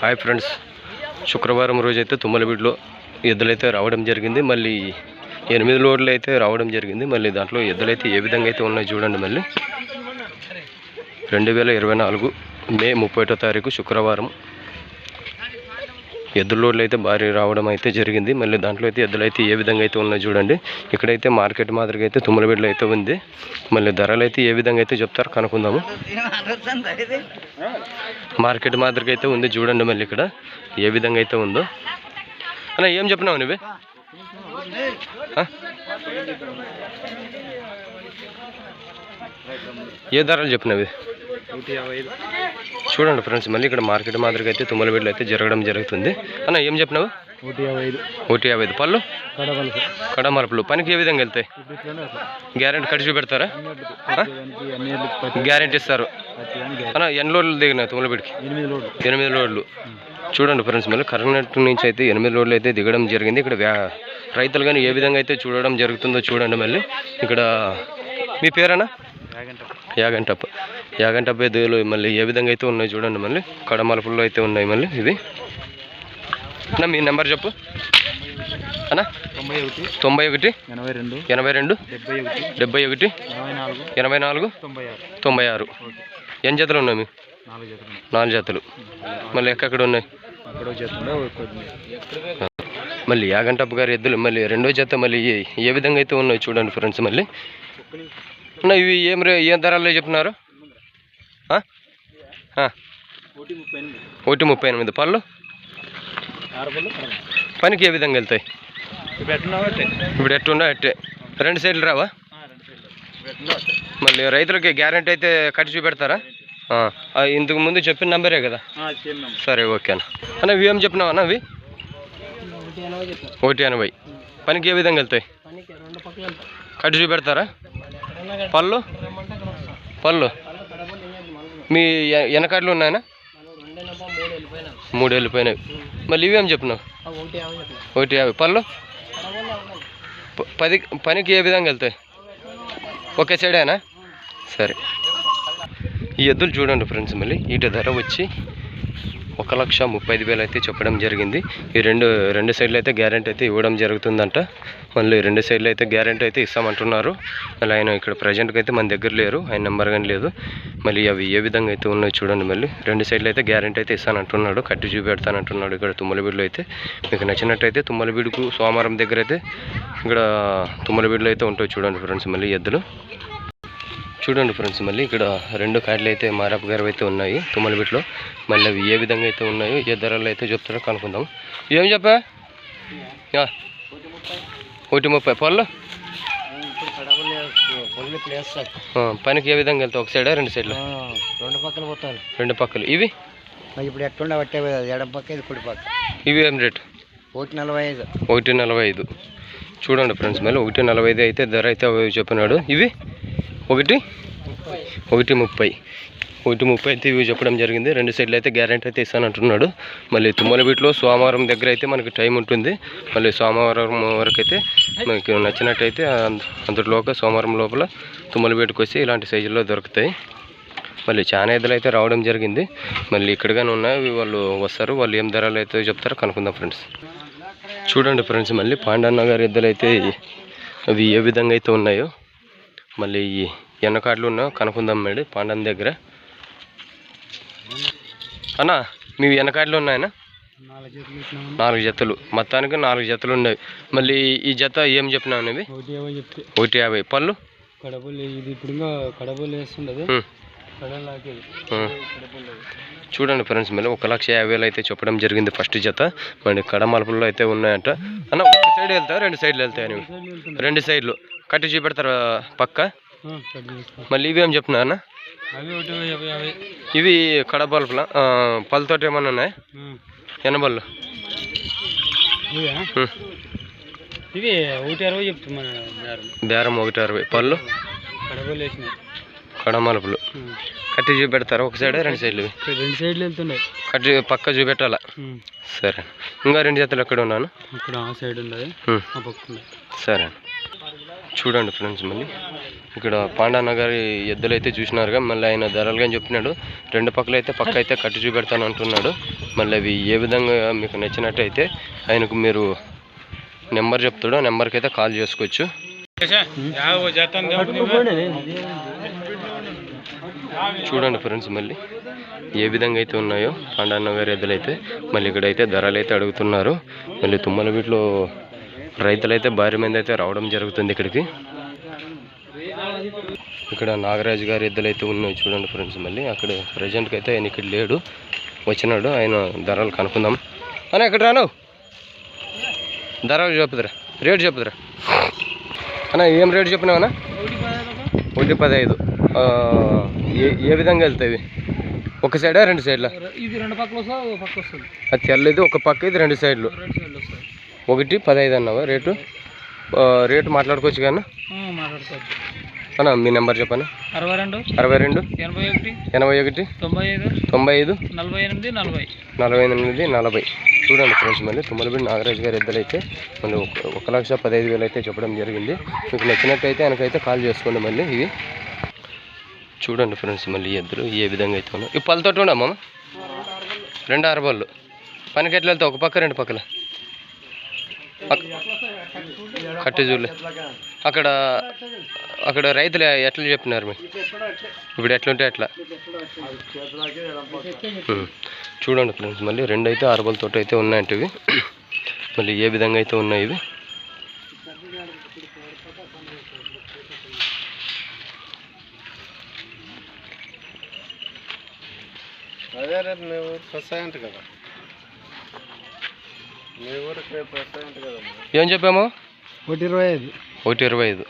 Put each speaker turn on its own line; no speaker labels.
Hi friends. శుక్రవారం రోజైతే అయితే తుమ్మలబీడులో ఎద్దులైతే రావడం జరిగింది. మళ్ళీ ఎనిమిది లోడ్లు అయితే రావడం జరిగింది. మళ్ళీ దాంట్లో ఎద్దులైతే ఏ విధంగా అయితే ఉన్నాయో చూడండి మళ్ళీ. రెండు వేల ఇరవై నాలుగు మే ముప్పై తారీఖు శుక్రవారం ఎద్దుల రోడ్లు అయితే భారీ రావడం అయితే జరిగింది. మళ్ళీ దాంట్లో అయితే ఎద్దులు అయితే ఏ విధంగా అయితే ఉన్నాయో చూడండి. ఇక్కడైతే మార్కెట్ మాదిరిగా అయితే తుమ్మలబిడ్డలు అయితే ఉంది. మళ్ళీ ధరలు అయితే ఏ విధంగా అయితే చెప్తారు కనుక్కుందాము. మార్కెట్ మాదిరిగా అయితే ఉంది చూడండి మళ్ళీ ఇక్కడ ఏ విధంగా అయితే ఉందో. అన్న ఏం చెప్పినావు నువ్వే? ఏ ధరలు చెప్పినవి? చూడండి ఫ్రెండ్స్ మళ్ళీ ఇక్కడ మార్కెట్ మాదిరిగా అయితే తుమ్మలబిడ్డలు అయితే జరగడం జరుగుతుంది. అన్న ఏం చెప్పినావు?
ఒకటి యాభై ఐదు
పళ్ళు? కడమరపులు. పనికి ఏ విధంగా వెళ్తాయి? గ్యారెంటీ కడిచి పెడతారా గ్యారెంటీ ఇస్తారు. అన్న ఎన్ని లోడ్లు దిగినాయి తుమ్మలబిడికి
ఎనిమిది లోడ్లు.
చూడండి ఫ్రెండ్స్ మళ్ళీ కర్ణాటక నుంచి అయితే ఎనిమిది లోడ్లు అయితే దిగడం జరిగింది. ఇక్కడ రైతులు కానీ ఏ విధంగా అయితే చూడడం జరుగుతుందో చూడండి మళ్ళీ. ఇక్కడ మీ పేరేనా యాగంటప్ప. యాగంటప్ప. ఎద్దులు మళ్ళీ ఏ విధంగా అయితే ఉన్నాయి చూడండి మళ్ళీ. కడమలుపుల్లో అయితే ఉన్నాయి మళ్ళీ ఇవి అన్న మీ నెంబర్ చెప్పు. అన్న
తొంభై ఒకటి
తొంభై ఒకటి
ఎనభై రెండు
ఎనభై రెండు
డెబ్బై ఒకటి
డెబ్బై ఒకటి
ఎనభై నాలుగు తొంభై ఆరు.
ఎన్ని జతలు ఉన్నాయి మీ?
నాలుగు జతలు
మళ్ళీ ఎక్కడెక్కడ ఉన్నాయి? మళ్ళీ యాగంటప్ప గారి ఎద్దులు మళ్ళీ రెండో జత మళ్ళీ ఏ విధంగా అయితే ఉన్నాయి చూడండి ఫ్రెండ్స్ మళ్ళీ. అన్న ఇవి ఏం రే ఏం ధరల్లో ఆ? ఆ,
ఒకటి ముప్పై ఎనిమిది.
పళ్ళు? పనికి ఏ విధంగా వెళ్తాయి?
ఇప్పుడు
ఎట్టున్నా అట్టే రెండు సైడ్లు రావా? మళ్ళీ రైతులకి గ్యారంటీ అయితే కట్టి చూపెడతారా? ఇంతకు ముందు చెప్పిన నెంబరే కదా? సరే ఓకే అన్న. అన్న ఇవి ఏం చెప్పినావు అన్న అవి?
ఒకటి ఎనభై.
పనికి ఏ విధంగా వెళ్తాయి. కట్టి చూపెడతారా? పళ్ళు? పళ్ళు? మీ వెనకాడలు ఉన్నాయనా?
మూడు వెళ్ళిపోయినా
మూడు వెళ్ళిపోయినాయి. మళ్ళీ ఇవేం చెప్పినావు
ఒకటి యాభై
పళ్ళు? పది పనికి ఏ విధంగా వెళ్తాయి? ఒకే సైడేనా? సరే. ఈ ఎద్దులు చూడండి ఫ్రెండ్స్ మళ్ళీ. వీటి ధర వచ్చి ఒక లక్ష ముప్పై ఐదు వేలు అయితే చెప్పడం జరిగింది. ఈ రెండు రెండు సైడ్లు అయితే గ్యారెంటీ అయితే ఇవ్వడం జరుగుతుందంట. మళ్ళీ రెండు సైడ్లు అయితే గ్యారెంటీ అయితే ఇస్తామంటున్నారు. మళ్ళీ ఆయన ఇక్కడ ప్రజెంట్గా అయితే మన దగ్గర లేరు. ఆయన నెంబర్ కానీ లేదు. మళ్ళీ అవి ఏ విధంగా అయితే ఉన్నాయో చూడండి మళ్ళీ. రెండు సైడ్లు అయితే గ్యారెంటీ అయితే ఇస్తానంటున్నాడు. కట్టి చూపెడతానంటున్నాడు ఇక్కడ తుమ్మలబీడులో అయితే. మీకు నచ్చినట్టయితే తుమ్మలబీడుకు సోమవారం దగ్గర అయితే ఇక్కడ తుమ్మలబీడులో అయితే ఉంటాయి చూడండి ఫ్రెండ్స్ మళ్ళీ ఎద్దులు. చూడండి ఫ్రెండ్స్ మళ్ళీ ఇక్కడ రెండు కార్లు అయితే మారప్ప గారు అయితే ఉన్నాయి తుమ్మలబిట్లో. మళ్ళీ అవి ఏ విధంగా అయితే ఉన్నాయో ఏ ధరలు అయితే చెప్తారో కనుక్కుందాం. ఏం చెప్పా? ఒకటి ముప్పై. పళ్ళు?
ప్లేస్
పనికి ఏ విధంగా వెళ్తావు? ఒక సైడ్ రెండు సైడ్లు?
రెండు పక్కలు. పోతారు
రెండు పక్కలు ఇవి?
ఇప్పుడు ఎట్టుండే పట్టే ఎడం పక్క ఇది కుడి పక్క
ఇవి ఏం రేట్?
ఒకటి నలభై ఐదు.
ఒకటి నలభై ఐదు చూడండి ఫ్రెండ్స్ మళ్ళీ ఒకటి నలభై ఐదు అయితే ధర అయితే చెప్పినాడు. ఇవి? ఒకటి? ఒకటి ముప్పై. ఒకటి ముప్పై అయితే ఇవి చెప్పడం జరిగింది. రెండు సైడ్లు అయితే గ్యారెంటీ అయితే ఇస్తానంటున్నాడు. మళ్ళీ తుమ్మలబీట్లో సోమవారం దగ్గర అయితే మనకి టైం ఉంటుంది. మళ్ళీ సోమవారం వరకు అయితే మనకి నచ్చినట్టయితే అంత- సోమవారం లోపల తుమ్మలబీటకు వచ్చి ఇలాంటి సైజుల్లో దొరుకుతాయి. మళ్ళీ చాలా ఎద్దులు అయితే రావడం జరిగింది. మళ్ళీ ఇక్కడగానే ఉన్నాయి. అవి వాళ్ళు వస్తారు. వాళ్ళు ఏం ధరలు అయితే చెప్తారో కనుక్కుందాం ఫ్రెండ్స్. చూడండి ఫ్రెండ్స్ మళ్ళీ పాండన్న గారి ఎద్దులు అయితే అవి ఏ విధంగా అయితే ఉన్నాయో. మళ్ళీ ఈ ఎన్నకాట్లు ఉన్నాయో కనుక్కుందాం మేడం పాండన్న దగ్గర. అన్న మీ వెనకాట్లు ఉన్నాయనా?
నాలుగు
జతలు మొత్తానికి నాలుగు జతలు ఉన్నాయి. మళ్ళీ ఈ జత ఏం చెప్పినావు అనేవి
ఒకటి యాభై
పళ్ళు? చూడండి ఫ్రెండ్స్ మళ్ళీ ఒక లక్ష యాభై వేలు అయితే చెప్పడం జరిగింది ఫస్ట్ జత. మరి కడమలుపుల్లో అయితే ఉన్నాయంట. అన్న ఒక సైడ్ వెళ్తా రెండు సైడ్లు వెళ్తాయి అనేవి రెండు సైడ్లు. కట్టి చూపెడతారు పక్క? మళ్ళీ ఇవేం చెప్తున్నా అన్న
అవి ఒకటి యాభై యాభై.
ఇవి కడబల్పుల పళ్ళతోటి ఏమన్నా ఉన్నాయి? ఎనబళ్ళు
ఇవా? ఒకటి అరవై చెప్తున్నా
బేరం. ఒకటి అరవై. పళ్ళు? కడమలుపులు కట్టి చూపెడతారు? ఒక సైడ్ రెండు సైడ్లు ఇవి.
రెండు సైడ్లు వెళ్తున్నాయి.
కట్టి పక్క చూపెట్టాలా? సరే. ఇంకా రెండు జతలు ఎక్కడ ఉన్నాను?
అక్కడ ఆ సైడ్ ఉన్నది
ఉం.
ఆ పక్క ఉన్నది.
సరే చూడండి ఫ్రెండ్స్ మళ్ళీ. ఇక్కడ పాండాన్న ఎద్దులు అయితే చూసినారుగా మళ్ళీ ఆయన ధరలు కానీ చెప్పినాడు. రెండు పక్కల అయితే పక్క అయితే కట్టి చూపెడతాను అంటున్నాడు. మళ్ళీ అవి ఏ విధంగా మీకు నచ్చినట్టయితే ఆయనకు మీరు నెంబర్ చెప్తాడు ఆ నెంబర్కి అయితే కాల్ చేసుకోవచ్చు. చూడండి ఫ్రెండ్స్ మళ్ళీ ఏ విధంగా అయితే ఉన్నాయో పాండన్న ఎద్దులు అయితే మళ్ళీ ఇక్కడైతే ధరలు అయితే అడుగుతున్నారు. మళ్ళీ తుమ్మల వీటిలో రైతులైతే భారీ మంది అయితే రావడం జరుగుతుంది ఇక్కడికి. ఇక్కడ నాగరాజు గారి ఎద్దులు అయితే ఉన్నాయి చూడండి ఫ్రెండ్స్ మళ్ళీ. అక్కడ ప్రజెంట్కి అయితే ఆయన ఇక్కడ లేడు. వచ్చినాడు. ఆయన ధరలు కనుక్కుందాం. అన్న ఇక్కడ రాను? ధరలు చెప్పుదురా రేటు చెప్పుదురా అన్న ఏం రేటు చెప్పినావన్నా ఒకటి పదహైదు. ఏ ఏ విధంగా వెళ్తాయి ఒక సైడా రెండు సైడ్లా?
ఇది రెండు పక్కలు
అది తెల్లది ఒక పక్క ఇది రెండు సైడ్లు. ఒకటి పదహైదు అన్నావా? రేటు? రేటు మాట్లాడుకోవచ్చు కానీ.
మాట్లాడుకోవచ్చు.
అన్న మీ నెంబర్ చెప్పనా?
అరవై రెండు
అరవై రెండు
ఎనభై ఒకటి
ఎనభై ఒకటి
తొంభై ఐదు
తొంభై ఐదు
నలభై ఎనిమిది నలభై.
నలభై ఎనిమిది నలభై. చూడండి ఫ్రెండ్స్ మళ్ళీ తుమ్మలబిడి నాగరాజు గారి ఇద్దరు అయితే మళ్ళీ ఒక లక్ష పదహైదు వేలు అయితే చెప్పడం జరిగింది. మీకు నచ్చినట్టయితే ఆయనకైతే కాల్ చేసుకోండి మళ్ళీ. ఇవి చూడండి ఫ్రెండ్స్ మళ్ళీ ఇద్దరు ఏ విధంగా అయితే ఉన్నారు ఈ పళ్ళతోటి ఉండమ్మా రెండు అరబళ్ళు. పనికి ఎట్లా వెళ్తావు? ఒక పక్క రెండు పక్కల? కట్టే చూడలే అక్కడ అక్కడ రైతులు ఎట్లా చెప్పినారు మీరు? ఇప్పుడు ఎట్లుంటే ఎట్లా చూడండి ఫ్రెండ్స్ మళ్ళీ రెండు అయితే అరబలతో అయితే ఉన్నాయంట ఇవి మళ్ళీ ఏ విధంగా అయితే ఉన్నాయి ఇవి?
అదే రేపు మేము ఫస్ట్ కదా.
ఏం చెప్పాము?
ఒకటి ఇరవై ఐదు.
ఒకటి ఇరవై ఐదు.